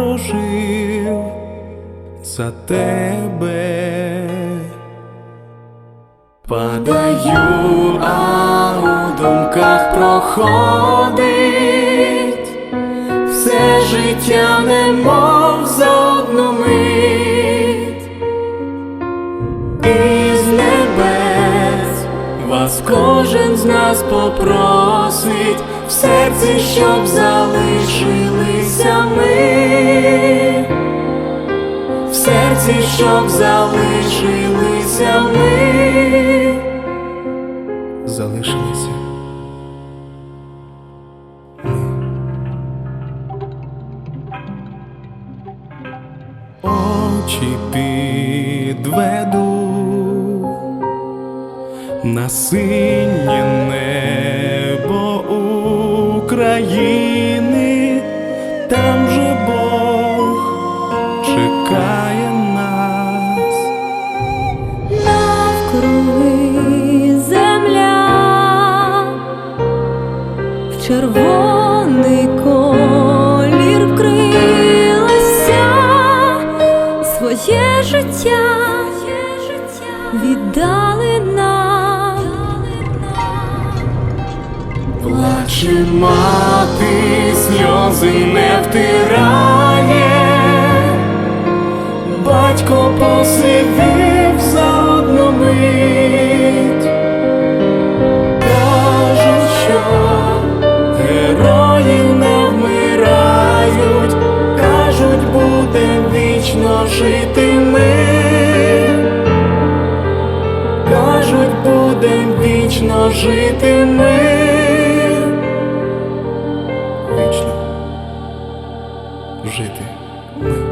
прожив за тебе. Падаю, а у думках проходить все життя немов за одну мить Із небес вас кожен з нас попросить в серці, щоб залишилися ми, в серці, щоб залишилися ми, залишилися. очі підведу на синє України, там же Бог чекає нас. Навкруги земля в червоний колір вкрилася, своє життя віддали нам. Плаче мати, сльози не втирає, батько посивів за одну мить, кажуть, що герої не вмирають, кажуть, будем вічно жити ми, кажуть, будем вічно жити ми. жити ми.